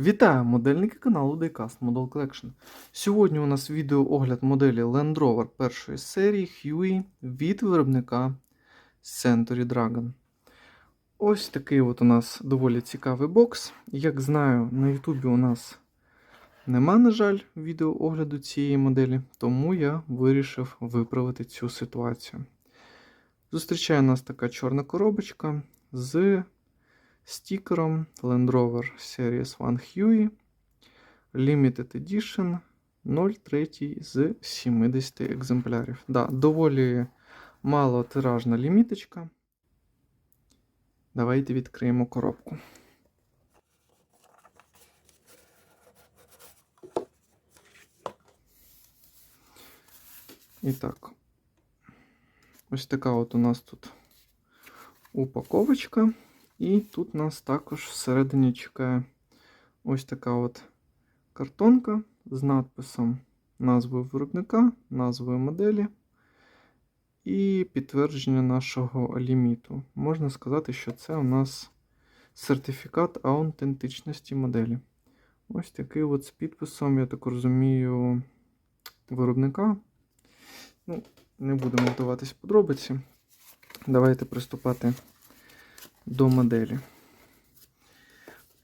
Вітаю модельники каналу Diecast Model Collection. Сьогодні у нас відеоогляд моделі Land Rover першої серії Huey від виробника Century Dragon. Ось такий от у нас доволі цікавий бокс. Як знаю, на Ютубі у нас нема, на жаль, відеоогляду цієї моделі, тому я вирішив виправити цю ситуацію. Зустрічає нас така чорна коробочка з стікером Land Rover Series 1 Huey Limited Edition 03 з 70 екземплярів. Да, доволі мало тиражна ліміточка. Давайте відкриємо коробку. І так, ось така от у нас тут упаковочка. І тут нас також всередині чекає ось така от картонка з надписом назвою виробника, назвою моделі і підтвердження нашого ліміту. Можна сказати, що це у нас сертифікат аутентичності моделі. Ось такий от з підписом, я так розумію, виробника. Ну, Не будемо вдаватись подробиці. Давайте приступати до моделі.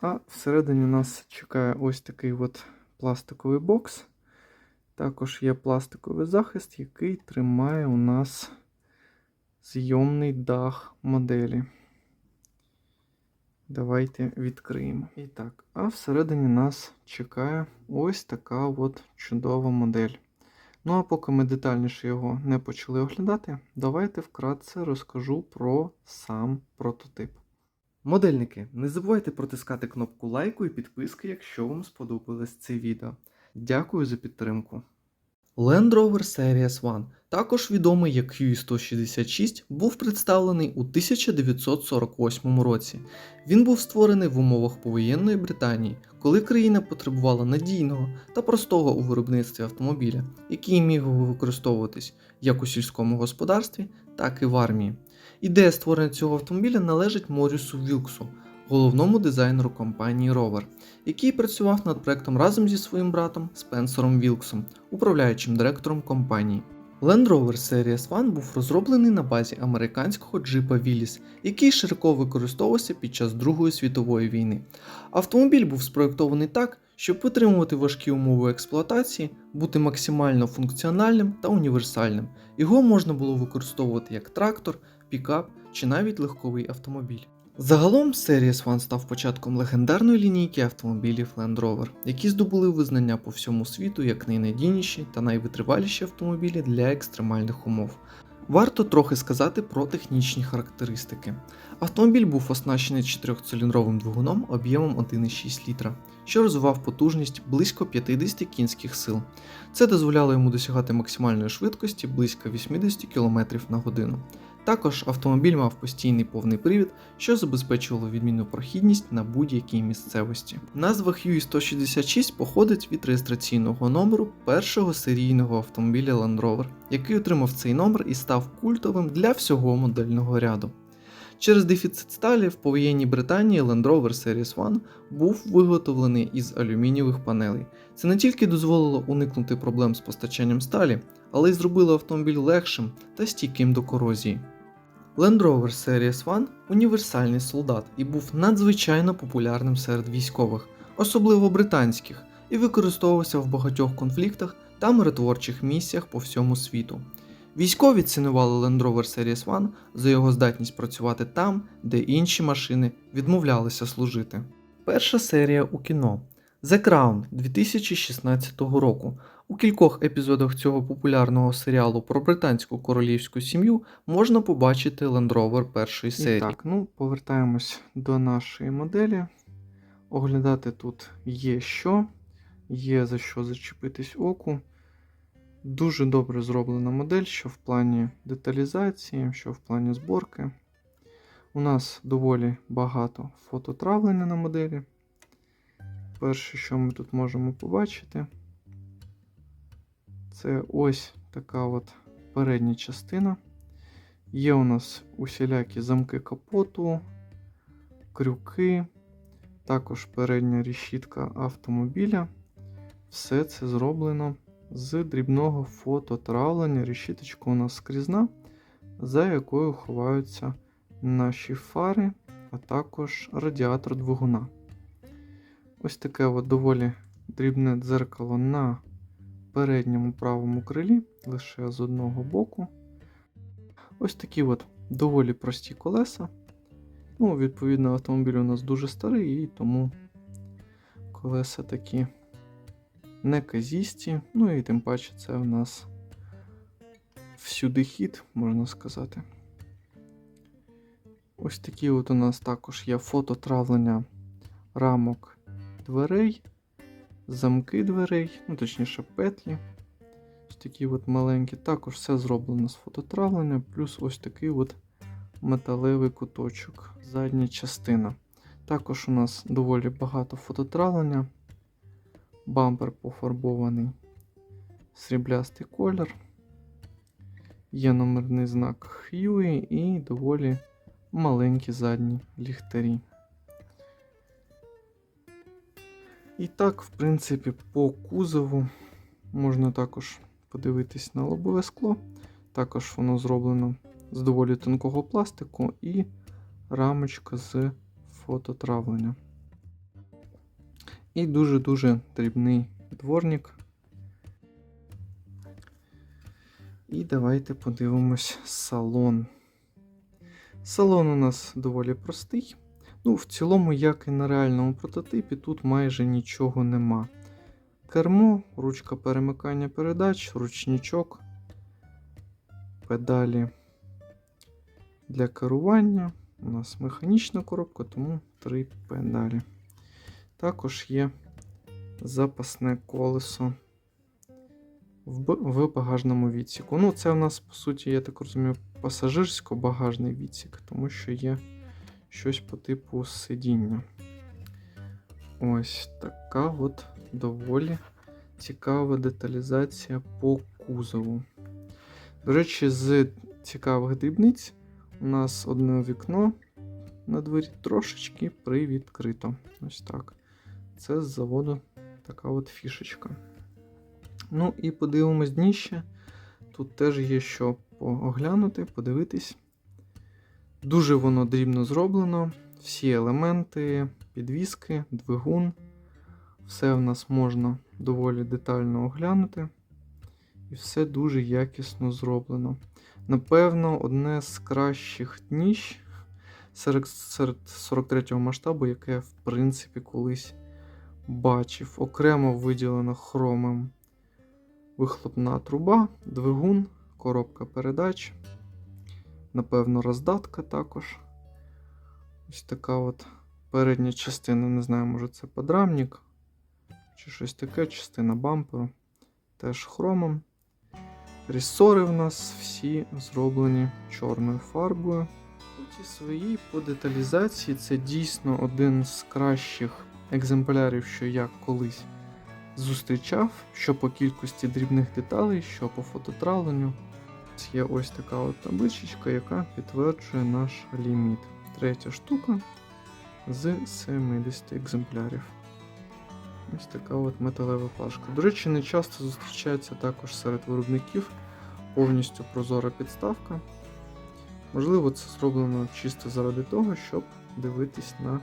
А всередині нас чекає ось такий от пластиковий бокс. Також є пластиковий захист, який тримає у нас зйомний дах моделі. Давайте відкриємо. І так, а всередині нас чекає ось така от чудова модель. Ну а поки ми детальніше його не почали оглядати, давайте вкратце розкажу про сам прототип. Модельники, не забувайте протискати кнопку лайку і підписки, якщо вам сподобалось це відео. Дякую за підтримку. Land Rover Series 1, також відомий як Huey-166, був представлений у 1948 році. Він був створений в умовах повоєнної Британії, коли країна потребувала надійного та простого у виробництві автомобіля, який міг використовуватись як у сільському господарстві, так і в армії. Ідея створення цього автомобіля належить Морісу Вілксу, головному дизайнеру компанії Rover, який працював над проектом разом зі своїм братом Спенсером Вілксом, управляючим директором компанії. Land Rover Series 1 був розроблений на базі американського джипа Willys, який широко використовувався під час Другої світової війни. Автомобіль був спроєктований так, щоб витримувати важкі умови експлуатації, бути максимально функціональним та універсальним. Його можна було використовувати як трактор, пікап чи навіть легковий автомобіль. Загалом Series 1 став початком легендарної лінійки автомобілів Land Rover, які здобули визнання по всьому світу як найнадійніші та найвитриваліші автомобілі для екстремальних умов. Варто трохи сказати про технічні характеристики. Автомобіль був оснащений 4-циліндровим двигуном об'ємом 1,6 літра, що розвивав потужність близько 50 кінських сил. Це дозволяло йому досягати максимальної швидкості близько 80 км на годину. Також автомобіль мав постійний повний привід, що забезпечувало відмінну прохідність на будь-якій місцевості. Назва Huey 166 походить від реєстраційного номеру першого серійного автомобіля Land Rover, який отримав цей номер і став культовим для всього модельного ряду. Через дефіцит сталі в повоєнній Британії Land Rover Series 1 був виготовлений із алюмінієвих панелей. Це не тільки дозволило уникнути проблем з постачанням сталі, але й зробило автомобіль легшим та стійким до корозії. Land Rover Series 1 універсальний солдат і був надзвичайно популярним серед військових, особливо британських, і використовувався в багатьох конфліктах та миротворчих місіях по всьому світу. Військові цінували Land Rover Series 1 за його здатність працювати там, де інші машини відмовлялися служити. Перша серія у кіно The Crown 2016 року. У кількох епізодах цього популярного серіалу про британську королівську сім'ю можна побачити Land Rover першої серії. так, ну повертаємось до нашої моделі. Оглядати тут є що, є за що зачепитись оку. Дуже добре зроблена модель, що в плані деталізації, що в плані зборки. У нас доволі багато фототравлення на моделі. Перше, що ми тут можемо побачити, це ось така от передня частина. Є у нас усілякі замки капоту, крюки, Також передня решітка автомобіля. Все це зроблено з дрібного фототравлення. Решіточка у нас скрізна, за якою ховаються наші фари, а також радіатор двигуна. Ось таке от доволі дрібне дзеркало на передньому правому крилі, лише з одного боку. Ось такі от доволі прості колеса. Ну, відповідно, автомобіль у нас дуже старий, і тому колеса такі неказісті. Ну і тим паче це в нас всюди хід, можна сказати. Ось такі от у нас також є фототравлення рамок дверей, замки дверей, ну точніше петлі. Ось такі от маленькі. Також все зроблено з фототравлення, плюс ось такий от металевий куточок, задня частина. Також у нас доволі багато фототравлення. Бампер пофарбований сріблястий колір. Є номерний знак Huey і доволі маленькі задні ліхтарі. І так, в принципі, по кузову можна також подивитись на лобове скло. Також воно зроблено з доволі тонкого пластику і рамочка з фототравлення. І дуже-дуже дрібний дворник. І давайте подивимось салон. Салон у нас доволі простий. Ну, в цілому, як і на реальному прототипі, тут майже нічого нема. Кермо, ручка перемикання передач, ручничок, педалі для керування. У нас механічна коробка, тому три педалі. Також є запасне колесо в, багажному відсіку. Ну, це в нас, по суті, я так розумію, пасажирсько-багажний відсік, тому що є щось по типу сидіння. Ось така от доволі цікава деталізація по кузову. До речі, з цікавих дрібниць у нас одне вікно на двері трошечки привідкрито. Ось так. Це з заводу така от фішечка. Ну і подивимось дніще. Тут теж є що оглянути, подивитись. Дуже воно дрібно зроблено. Всі елементи, підвіски, двигун. Все в нас можна доволі детально оглянути. І все дуже якісно зроблено. Напевно, одне з кращих серед, серед 43-го масштабу, яке я, в принципі, колись бачив. Окремо виділена хромом вихлопна труба, двигун, коробка передач. Напевно, роздатка також. Ось така от передня частина, не знаю, може це подрамник чи щось таке, частина бамперу. Теж хромом. Рісори в нас всі зроблені чорною фарбою. У цій своїй по деталізації це дійсно один з кращих екземплярів, що я колись зустрічав, що по кількості дрібних деталей, що по фототравленню. Є ось така от табличечка, яка підтверджує наш ліміт. Третя штука з 70 екземплярів. Ось така от металева плашка. До речі, не часто зустрічається також серед виробників повністю прозора підставка. Можливо, це зроблено чисто заради того, щоб дивитись на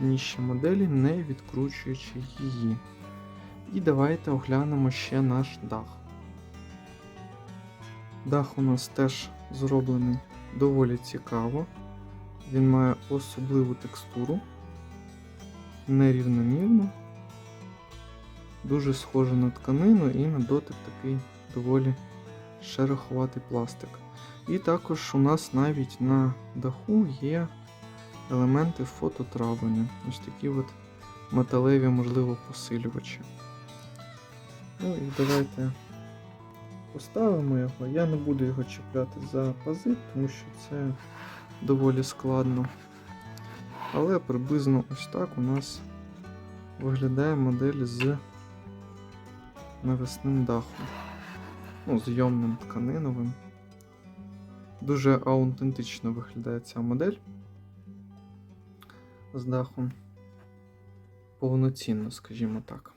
нижчі моделі, не відкручуючи її. І давайте оглянемо ще наш дах. Дах у нас теж зроблений доволі цікаво. Він має особливу текстуру, нерівномірну, дуже схоже на тканину і на дотик такий доволі шероховатий пластик. І також у нас навіть на даху є елементи фототравлення. Ось такі от металеві, можливо, посилювачі. Ну і давайте поставимо його. Я не буду його чіпляти за пази, тому що це доволі складно. Але приблизно ось так у нас виглядає модель з навісним дахом. Ну, зйомним тканиновим. Дуже аутентично виглядає ця модель з дахом. повноцінно, скажімо так.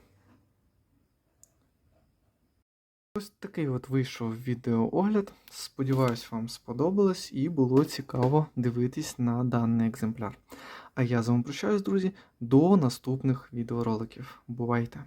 Ось такий от вийшов відеоогляд. Сподіваюсь, вам сподобалось і було цікаво дивитись на даний екземпляр. А я з вами прощаюсь, друзі, до наступних відеороликів. Бувайте!